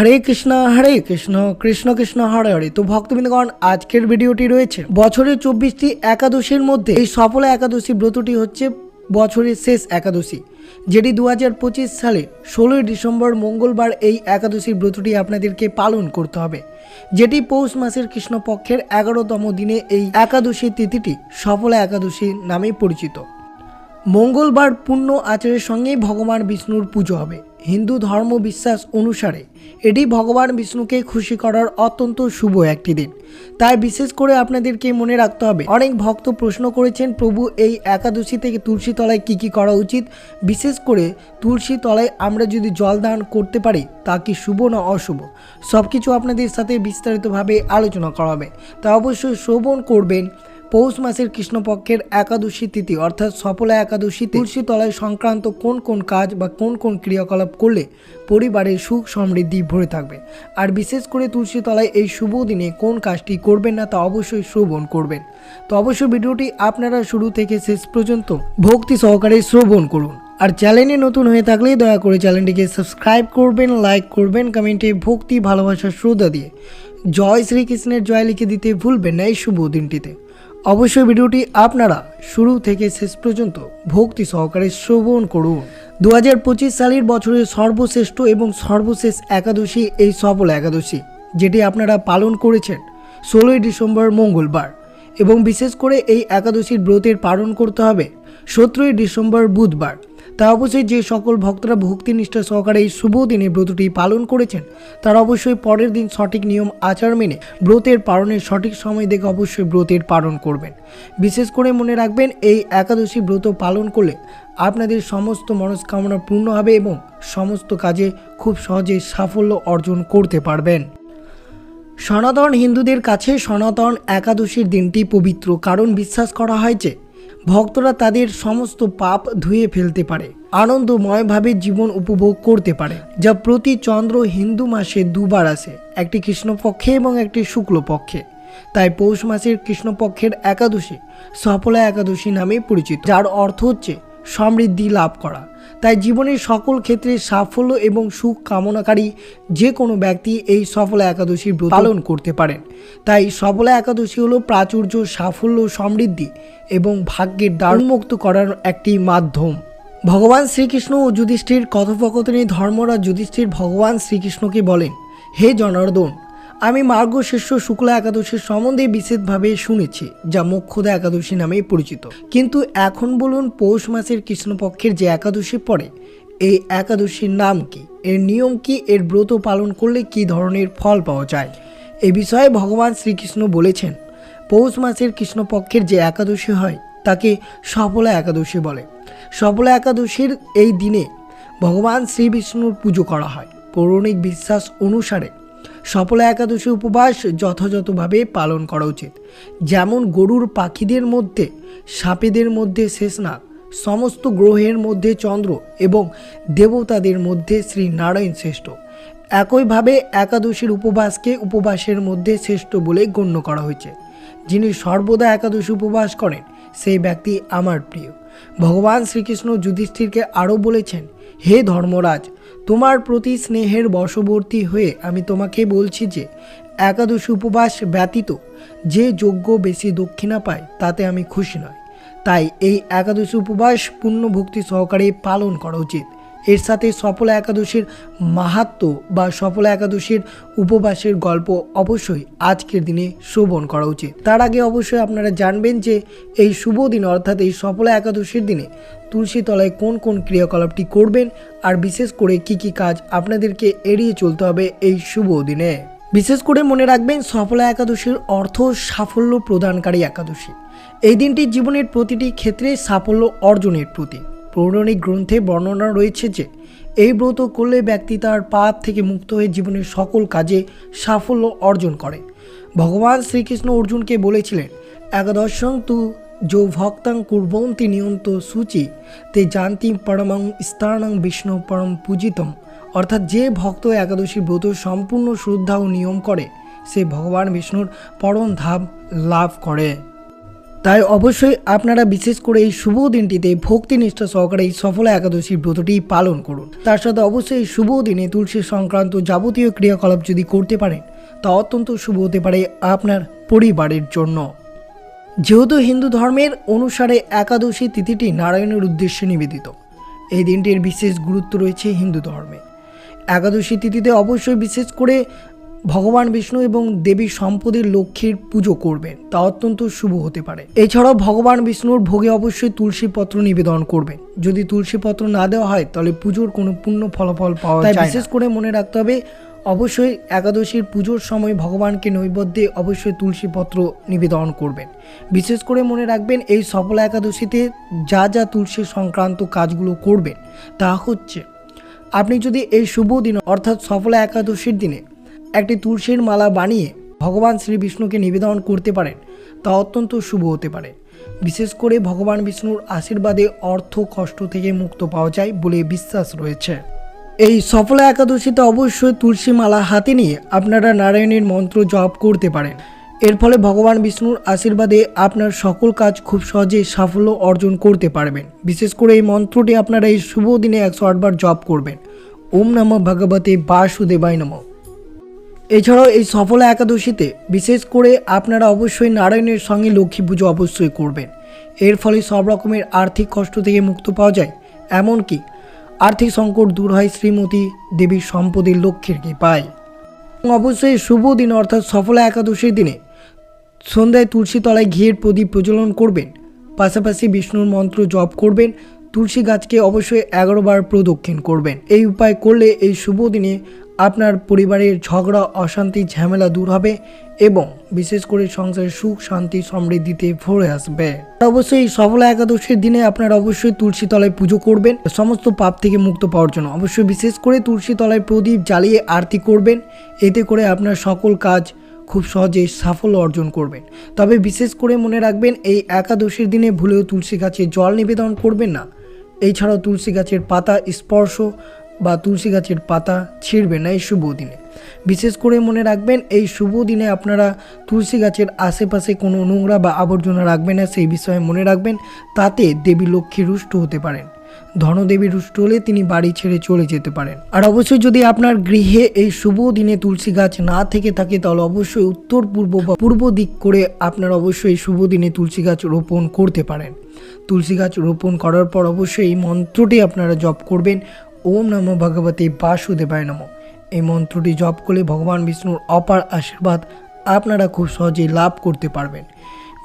হরে কৃষ্ণ হরে কৃষ্ণ কৃষ্ণ কৃষ্ণ, হরে হরে। তো ভক্তবৃন্দগণ, আজকের ভিডিওটি রয়েছে বছরের চব্বিশটি একাদশীর মধ্যে। এই সফল একাদশী ব্রতটি হচ্ছে বছরের শেষ একাদশী, যেটি দু হাজার পঁচিশ সালে ষোলোই ডিসেম্বর মঙ্গলবার এই একাদশীর ব্রতটি আপনাদেরকে পালন করতে হবে, যেটি পৌষ মাসের কৃষ্ণপক্ষের এগারোতম দিনে এই একাদশী তিথিটি সফল একাদশী নামে পরিচিত। মঙ্গলবার পুণ্য আচারের সঙ্গেই ভগবান বিষ্ণুর পুজো হবে। হিন্দু ধর্ম বিশ্বাস অনুসারে এটি ভগবান বিষ্ণুকে খুশি করার অত্যন্ত শুভ একটি দিন। তাই বিশেষ করে আপনাদেরকে মনে রাখতে হবে, অনেক ভক্ত প্রশ্ন করেছেন, প্রভু, এই একাদশী থেকে তুলসী তলায় কী কী করা উচিত? বিশেষ করে তুলসী তলায় আমরা যদি জল দান করতে পারি, তা কি শুভ না অশুভ? সব কিছু আপনাদের সাথে বিস্তারিতভাবে আলোচনা করা হবে। তা অবশ্যই শ্রবণ করবেন। পৌষ মাসের কৃষ্ণপক্ষের একাদশী তিথি, অর্থাৎ সফলা একাদশী তুলসী তলায় সংক্রান্ত কোন কোন কাজ বা কোন কোন ক্রিয়াকলাপ করলে পরিবারের সুখ সমৃদ্ধি ভরে থাকবে? আর বিশেষ করে তুলসী তলায় এই শুভ দিনে কোন কাজটি করবেন না তা অবশ্যই শ্রবণ করবেন। তো অবশ্যই ভিডিওটি আপনারা শুরু থেকে শেষ পর্যন্ত ভক্তি সহকারে শ্রবণ করুন। আর চ্যানেলে নতুন হয়ে থাকলে দয়া করে চ্যানেলটিকে সাবস্ক্রাইব করবেন, লাইক করবেন, কমেন্টে ভক্তি ভালোবাসার শ্রদ্ধা দিয়ে জয় শ্রীকৃষ্ণের জয় লিখে দিতে ভুলবেন না এই শুভ দিনটিতে। অবশ্যই ভিডিওটি আপনারা শুরু থেকে শেষ পর্যন্ত ভক্তি সহকারে শ্রবণ করুন। দু হাজার পঁচিশ সালের বছরের সর্বশ্রেষ্ঠ এবং সর্বশেষ একাদশী এই সফল একাদশী, যেটি আপনারা পালন করেছেন ষোলোই ডিসেম্বর মঙ্গলবার এবং বিশেষ করে এই একাদশীর ব্রতের পালন করতে হবে সতেরোই ডিসেম্বর বুধবার। তা অবশ্যই যে সকল ভক্তরা ভক্তিনিষ্ঠা সহকারে এই শুভ দিনে ব্রতটি পালন করেছেন, তারা অবশ্যই পরের দিন সঠিক নিয়ম আচার মেনে ব্রতের পালনের সঠিক সময় দেখে অবশ্যই ব্রতের পালন করবেন। বিশেষ করে মনে রাখবেন, এই একাদশী ব্রত পালন করলে আপনাদের সমস্ত মনস্কামনা পূর্ণ হবে এবং সমস্ত কাজে খুব সহজে সাফল্য অর্জন করতে পারবেন। সনাতন হিন্দুদের কাছে সনাতন একাদশীর দিনটি পবিত্র, কারণ বিশ্বাস করা হয় যে ভক্তরা তাদের সমস্ত পাপ ধুয়ে ফেলতে পারে, আনন্দময়ভাবে জীবন উপভোগ করতে পারে, যা প্রতি চন্দ্র হিন্দু মাসে দুবার আসে, একটি কৃষ্ণপক্ষে এবং একটি শুক্লপক্ষে। তাই পৌষ মাসের কৃষ্ণপক্ষের একাদশী সফলা একাদশী নামে পরিচিত, যার অর্থ হচ্ছে সমৃদ্ধি লাভ করা। তাই জীবনের সকল ক্ষেত্রে সাফল্য এবং সুখ কামনাকারী যে কোনো ব্যক্তি এই সফলা একাদশীর ব্রত পালন করতে পারেন। তাই সফলা একাদশী হলো প্রাচুর্য, সাফল্য, সমৃদ্ধি এবং ভাগ্যের দ্বারমুক্ত করার একটি মাধ্যম। ভগবান শ্রীকৃষ্ণ ও যুধিষ্ঠির কথোপকথনে ধর্মরাজ যুধিষ্ঠির ভগবান শ্রীকৃষ্ণকে বলেন, হে জনার্দন আমি মার্গশীর্ষ শুক্লা একাদশীর সম্বন্ধে বিশেষভাবে শুনেছি, যা মোক্ষদা একাদশী নামে পরিচিত। কিন্তু এখন বলুন, পৌষ মাসের কৃষ্ণপক্ষের যে একাদশী পড়ে, এই একাদশীর নাম কি? এর নিয়ম কি? এর ব্রত পালন করলে কি ধরনের ফল পাওয়া যায়? এ বিষয়ে ভগবান শ্রীকৃষ্ণ বলেছেন, পৌষ মাসের কৃষ্ণপক্ষের যে একাদশী হয়, তাকে সফলা একাদশী বলে। সফলা একাদশীর এই দিনে ভগবান শ্রী বিষ্ণুর পুজো করা হয়। পৌরাণিক বিশ্বাস অনুসারে সফলা একাদশী উপবাস যথাযথভাবে পালন করা উচিত। যেমন গরুর পাখিদের মধ্যে, সাপেদের মধ্যে শেষনাগ সমস্ত গ্রহের মধ্যে চন্দ্র এবং দেবতাদের মধ্যে শ্রী নারায়ণ শ্রেষ্ঠ। একইভাবে একাদশীর উপবাসকে উপবাসের মধ্যে শ্রেষ্ঠ বলে গণ্য করা হয়েছে। যিনি সর্বদা একাদশী উপবাস করেন, সেই ব্যক্তি আমার প্রিয়। ভগবান শ্রীকৃষ্ণ যুধিষ্ঠিরকে আরও বলেছেন হে ধর্মরাজ, তোমার প্রতি স্নেহের বশবর্তী হয়ে আমি তোমাকে বলছি যে, একাদশ উপবাস ব্যতীত যে যোগ্য বেশি দক্ষিণা পায় তাতে আমি খুশি নয় তাই এই একাদশ উপবাস পূর্ণ ভক্তি সহকারে পালন করা উচিত। এর সাথে সফলা একাদশীর মাহাত্ম বা সফলা একাদশীর উপবাসের গল্প অবশ্যই আজকের দিনে শ্রবণ করা উচিত। তার আগে অবশ্যই আপনারা জানবেন যে এই শুভ দিন অর্থাৎ এই সফলা একাদশীর দিনে তুলসী তলায় কোন কোন ক্রিয়াকলাপটি করবেন আর বিশেষ করে কি কি কাজ আপনাদেরকে এড়িয়ে চলতে হবে এই শুভ দিনে। বিশেষ করে মনে রাখবেন সফলা একাদশীর অর্থ সাফল্য প্রদানকারী একাদশী। এই দিনটি জীবনের প্রতিটি ক্ষেত্রে সাফল্য অর্জনের প্রতীক। পৌরাণিক গ্রন্থে বর্ণনা রয়েছে যে, এই ব্রত করলে ব্যক্তি তার পাপ থেকে মুক্ত হয়ে জীবনের সকল কাজে সাফল্য অর্জন করে। ভগবান শ্রীকৃষ্ণ অর্জুনকে বলেছিলেন, একাদশং তু যো ভক্তাং কুর্বন্তি নিয়ন্ত সূচি, তে জানতি পরমং স্থানং বিষ্ণু পরম পূজিতম। অর্থাৎ যে ভক্ত একাদশী ব্রত সম্পূর্ণ শ্রদ্ধা ও নিয়ম করে, সে ভগবান বিষ্ণুর পরম ধাম লাভ করে। তাই অবশ্যই আপনারা বিশেষ করে এই শুভ দিনটিতে ভক্তি নিষ্ঠা সহকারে এই সফলা একাদশীর ব্রতটি পালন করুন। তার সাথে অবশ্যই এই শুভ দিনে তুলসী সংক্রান্ত যাবতীয় ক্রিয়াকলাপ যদি করতে পারেন, তা অত্যন্ত শুভ হতে পারে আপনার পরিবারের জন্য। যেহেতু হিন্দু ধর্মের অনুসারে একাদশী তিথিটি নারায়ণের উদ্দেশ্যে নিবেদিত, এই দিনটির বিশেষ গুরুত্ব রয়েছে হিন্দু ধর্মে। একাদশী তিথিতে অবশ্যই বিশেষ করে ভগবান বিষ্ণু এবং দেবী সম্পদের লক্ষ্মীর পুজো করবেন। তা অত্যন্ত শুভ হতে পারে। এছাড়াও ভগবান বিষ্ণুর ভোগে অবশ্যই তুলসী পত্র নিবেদন করবেন। যদি তুলসী পত্র না দেওয়া হয় তাহলে পুজোর কোনো পূর্ণ ফলাফল পাওয়া যায় বিশেষ করে মনে রাখতে হবে অবশ্যই একাদশীর পুজোর সময় ভগবানকে নৈবেদ্যে অবশ্যই তুলসী পত্র নিবেদন করবেন। বিশেষ করে মনে রাখবেন এই সফলা একাদশীতে যা যা তুলসী সংক্রান্ত কাজগুলো করবেন তা হচ্ছে আপনি যদি এই শুভ দিন অর্থাৎ সফলা একাদশীর দিনে একটি তুলসীর মালা বানিয়ে ভগবান শ্রী বিষ্ণুকে নিবেদন করতে পারেন, তা অত্যন্ত শুভ হতে পারে। বিশেষ করে ভগবান বিষ্ণুর আশীর্বাদে অর্থ কষ্ট থেকে মুক্ত পাওয়া যায় বলে বিশ্বাস রয়েছে। এই সফলা একাদশীতে অবশ্যই তুলসী মালা হাতে নিয়ে আপনারা নারায়ণের মন্ত্র জপ করতে পারেন। এর ফলে ভগবান বিষ্ণুর আশীর্বাদে আপনার সকল কাজ খুব সহজে সাফল্য অর্জন করতে পারবেন। বিশেষ করে এই মন্ত্রটি আপনারা এই শুভ দিনে একশো আটবার জপ করবেন। ওম নমঃ ভগবতে বাসুদেবায় নমঃ। এছাড়াও এই সফলা একাদশীতে বিশেষ করে আপনারা অবশ্যই নারায়ণের সঙ্গে লক্ষ্মী পুজো অবশ্যই করবেন। এর ফলে সব রকমের আর্থিক কষ্ট থেকে মুক্ত পাওয়া যায়, এমনকি আর্থিক সংকট দূর হয় শ্রীমতী দেবীর সম্পদের লক্ষ্যের পায় এবং অবশ্যই শুভ দিন, অর্থাৎ সফলা একাদশীর দিনে সন্ধ্যায় তুলসী তলায় ঘিয়ের প্রদীপ প্রজ্বলন করবেন। পাশাপাশি বিষ্ণুর মন্ত্র জপ করবেন। তুলসী গাছকে অবশ্যই এগারো বার প্রদক্ষিণ করবেন। এই উপায় করলে এই শুভ দিনে আপনার পরিবারের ঝগড়া, অশান্তি, ঝামেলা দূর হবে এবং বিশেষ করে সংসারে সুখ, শান্তি, সমৃদ্ধিতে ভরে আসবে। অবশ্যই সফলা একাদশীর দিনে আপনারা অবশ্যই তুলসী তলায় পুজো করবেন। সমস্ত পাপ থেকে মুক্ত পাওয়ার জন্য অবশ্যই বিশেষ করে তুলসী তলায় প্রদীপ জ্বালিয়ে আরতি করবেন। এতে করে আপনার সকল কাজ খুব সহজে সাফল্য অর্জন করবেন। তবে বিশেষ করে মনে রাখবেন, এই একাদশীর দিনে ভুলেও তুলসী গাছে জল নিবেদন করবেন না। এছাড়াও তুলসী গাছের পাতা স্পর্শ বা তুলসী গাছের পাতা ছিঁড়বেন না এই শুভ দিনে। বিশেষ করে মনে রাখবেন, এই শুভ দিনে আপনারা তুলসী গাছের আশেপাশে কোনো নোংরা বা আবর্জনা রাখবেন না, সেই বিষয়ে মনে রাখবেন, তাতে দেবী লক্ষ্মী রুষ্ট হতে পারেন। ধনদেবী রুষ্ট হলে তিনি বাড়ি ছেড়ে চলে যেতে পারেন। আর অবশ্যই যদি আপনার গৃহে এই শুভ দিনে তুলসী গাছ না থেকে থাকে, তাহলে অবশ্যই উত্তর, পূর্ব বা পূর্ব দিক করে আপনার অবশ্যই শুভ দিনে তুলসী গাছ রোপণ করতে পারেন। তুলসী গাছ রোপণ করার পর অবশ্যই এই মন্ত্রটি আপনারা জপ করবেন ওম নমঃ ভগবতে বাসুদেবায় নমঃ। এই মন্ত্রটি জপ করলে ভগবান বিষ্ণুর অপার আশীর্বাদ আপনারা খুব সহজেই লাভ করতে পারবেন।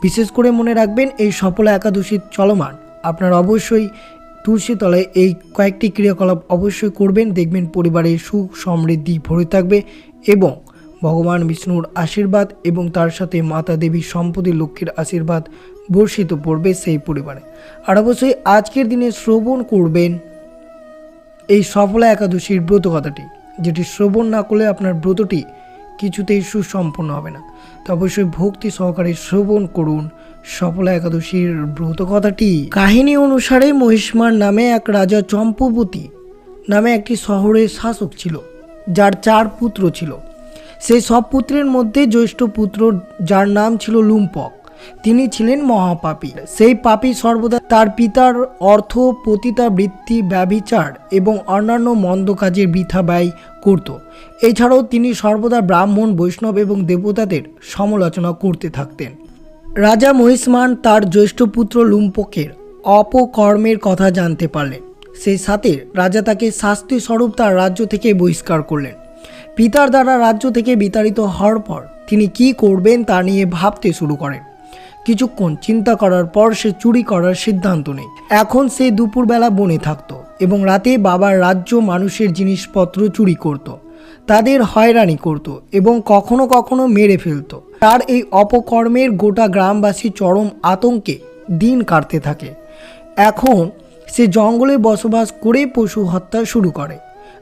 বিশেষ করে মনে রাখবেন, এই সফল একাদশী চলমান আপনারা অবশ্যই তুলসী তলায় এই কয়েকটি ক্রিয়াকলাপ অবশ্যই করবেন, দেখবেন পরিবারে সুখ, সমৃদ্ধি ভরে থাকবে এবং ভগবান বিষ্ণুর আশীর্বাদ এবং তার সাথে মাতা দেবীর সম্পত্তি, লক্ষ্মীর আশীর্বাদ বর্ষিত পড়বে সেই পরিবারে। আর অবশ্যই আজকের দিনে শ্রবণ করবেন এই সফলা একাদশীর ব্রত কথাটি, যেটি শ্রবণ না করলে আপনার ব্রতটি কিছুতেই সুসম্পন্ন হবে না। তো অবশ্যই ভক্তি সহকারে শ্রবণ করুন সফলা একাদশীর ব্রত কথাটি। কাহিনী অনুসারে মহিষ্মার নামে এক রাজা চম্পবতী নামে একটি শহরের শাসক ছিল, যার চার পুত্র ছিল। সেই সব পুত্রের মধ্যে জ্যৈষ্ঠ পুত্র, যার নাম ছিল লুম্পক। তিনি ছিলেন মহাপাপী। সেই পাপী সর্বদা তার পিতার অর্থ, পতিতা বৃত্তি, ব্যভিচার এবং অন্যান্য মন্দ কাজের বৃথা ব্যয় করত। এছাড়াও তিনি সর্বদা ব্রাহ্মণ, বৈষ্ণব এবং দেবতাদের সমালোচনা করতে থাকতেন। রাজা মহিষ্মান তার জ্যৈষ্ঠ পুত্র লুম্পকের অপকর্মের কথা জানতে পারলেন। সেই সাথে রাজা তাকে শাস্তি স্বরূপ তার রাজ্য থেকে বহিষ্কার করলেন। পিতার দ্বারা রাজ্য থেকে বিতাড়িত হওয়ার পর তিনি কি করবেন তা নিয়ে ভাবতে শুরু করেন। কিছুক্ষণ চিন্তা করার পর সে চুরি করার সিদ্ধান্ত নেয়। এখন সে দুপুরবেলা বনে থাকতো এবং রাতে বাবার রাজ্য মানুষের জিনিসপত্র চুরি করত। তাদের হয়রানি করত এবং কখনো কখনো মেরে ফেলত। তার এই অপকর্মের গোটা গ্রামবাসী চরম আতঙ্কে দিন কাটতে থাকে। এখন সে জঙ্গলে বসবাস করে পশু হত্যা শুরু করে।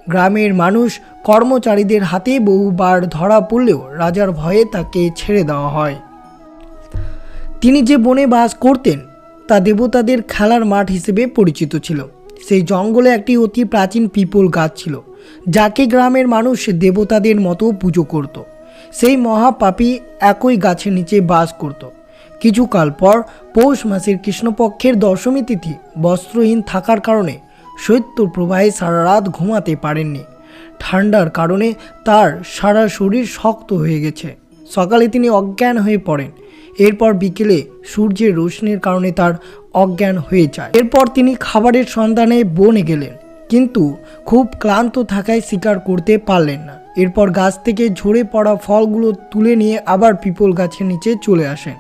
গ্রামের মানুষ কর্মচারীদের হাতে বহুবার ধরা পড়লেও রাজার ভয়ে তাকে ছেড়ে দেওয়া হয়। তিনি যে বনে বাস করতেন, তা দেবতাদের খেলার মাঠ হিসেবে পরিচিত ছিল। সেই জঙ্গলে একটি অতি প্রাচীন পিপল গাছ ছিল, যাকে গ্রামের মানুষ দেবতাদের মতো পুজো করত। সেই মহাপাপী একই গাছের নিচে বাস করত। কিছুকাল পর পৌষ মাসের কৃষ্ণপক্ষের দশমী তিথি বস্ত্রহীন থাকার কারণে শৈত্য প্রবাহে সারা রাত ঘুমাতে পারেননি। ঠান্ডার কারণে তার সারা শরীর শক্ত হয়ে গেছে। সকালে তিনি অজ্ঞান হয়ে পড়েন। এরপর বিকেলে সূর্যের রোশনির কারণে তার অজ্ঞান হয়ে যায়। এরপর তিনি খাবারের সন্ধানে বনে গেলেন, কিন্তু খুব ক্লান্ত থাকায় শিকার করতে পারলেন না। এরপর গাছ থেকে ঝরে পড়া ফলগুলো তুলে নিয়ে আবার পিপল গাছের নিচে চলে আসেন।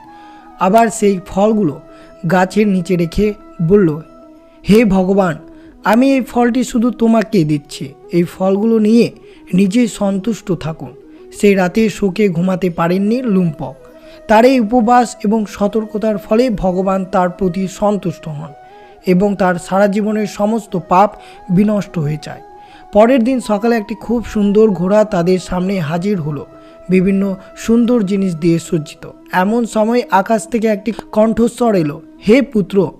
আবার সেই ফলগুলো গাছের নিচে রেখে বলল, হে ভগবান, আমি এই ফলটি শুধু তোমাকে দিচ্ছি। এই ফলগুলো নিয়ে নিজে সন্তুষ্ট থাকুন। সেই রাতে শোকে ঘুমাতে পারেননি লুম্পক। তার এই উপবাস এবং সতর্কতার ফলে ভগবান তার প্রতি সন্তুষ্ট হন এবং তার সারা জীবনের সমস্ত পাপ বিনষ্ট হয়ে যায়। পরের দিন সকালে একটি খুব সুন্দর ঘোড়া তাদের সামনে হাজির হলো। বিভিন্ন সুন্দর জিনিস দিয়ে সজ্জিত। এমন সময় আকাশ থেকে একটি কণ্ঠস্বর এলো, হে পুত্র,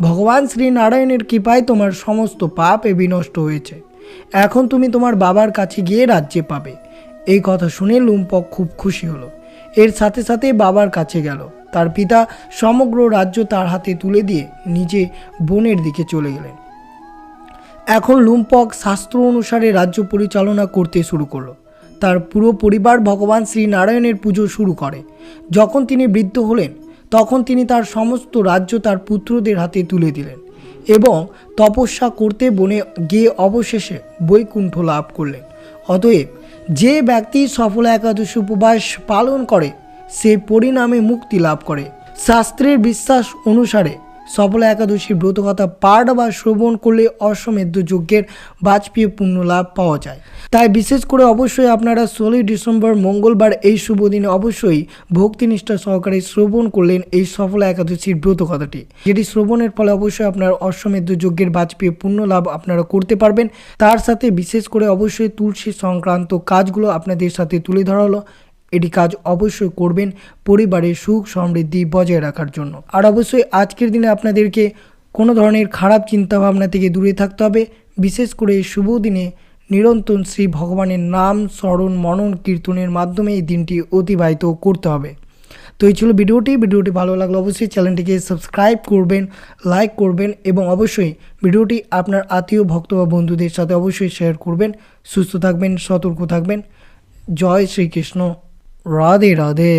ভগবান শ্রী নারায়ণের কৃপায় তোমার সমস্ত পাপ এ বিনষ্ট হয়েছে। এখন তুমি তোমার বাবার কাছে গিয়ে রাজ্যে পাবে। এই কথা শুনে লুম্পক খুব খুশি হলো। এর সাথে সাথে বাবার কাছে গেল। তার পিতা সমগ্র রাজ্য তার হাতে তুলে দিয়ে নিজে বনের দিকে চলে গেলেন। এখন লুম্পক শাস্ত্র অনুসারে রাজ্য পরিচালনা করতে শুরু করল। তার পুরো পরিবার ভগবান শ্রী নারায়ণের পুজো শুরু করে। যখন তিনি বৃদ্ধ হলেন, তখন তিনি তার সমস্ত রাজ্য তার পুত্রদের হাতে তুলে দিলেন এবং তপস্যা করতে বনে গিয়ে অবশেষে বৈকুণ্ঠ লাভ করলেন। অতএব যে ব্যক্তি সফল একাদশী উপবাস পালন করে, সে পরিণামে মুক্তি লাভ করে। শাস্ত্রের বিশ্বাস অনুসারে সফল একাদশীর ব্রতকথা পাঠ বা শ্রবণ করলে অশ্বমেধ যজ্ঞের বাজপেয়ী পুণ্য লাভ পাওয়া যায়। তাই বিশেষ করে অবশ্যই আপনারা ষোলোই ডিসেম্বর, মঙ্গলবার এই শুভ দিনে অবশ্যই ভক্তিনিষ্ঠা সহকারে শ্রবণ করলেন এই সফল একাদশীর ব্রতকথাটি যেটি শ্রবণের ফলে অবশ্যই আপনার অশ্বমেধ যজ্ঞের বাজপেয়ী পুণ্য লাভ আপনারা করতে পারবেন। তার সাথে বিশেষ করে অবশ্যই তুলসী সংক্রান্ত কাজগুলো আপনাদের সাথে তুলে ধরা হলো। এটি কাজ অবশ্যই করবেন পরিবারের সুখ সমৃদ্ধি বজায় রাখার জন্য। আর অবশ্যই আজকের দিনে আপনাদেরকে কোনো ধরনের খারাপ চিন্তাভাবনা থেকে দূরে থাকতে হবে। বিশেষ করে শুভ দিনে নিরন্তর শ্রী ভগবানের নাম, স্মরণ, মনন, কীর্তনের মাধ্যমে এই দিনটি অতিবাহিত করতে হবে। তো এই ছিল ভিডিওটি। ভিডিওটি ভালো লাগলে অবশ্যই চ্যানেলটিকে সাবস্ক্রাইব করবেন, লাইক করবেন এবং অবশ্যই ভিডিওটি আপনার আত্মীয়, ভক্ত বা বন্ধুদের সাথে অবশ্যই শেয়ার করবেন। সুস্থ থাকবেন, সতর্ক থাকবেন। জয় শ্রীকৃষ্ণ। ராதிடாது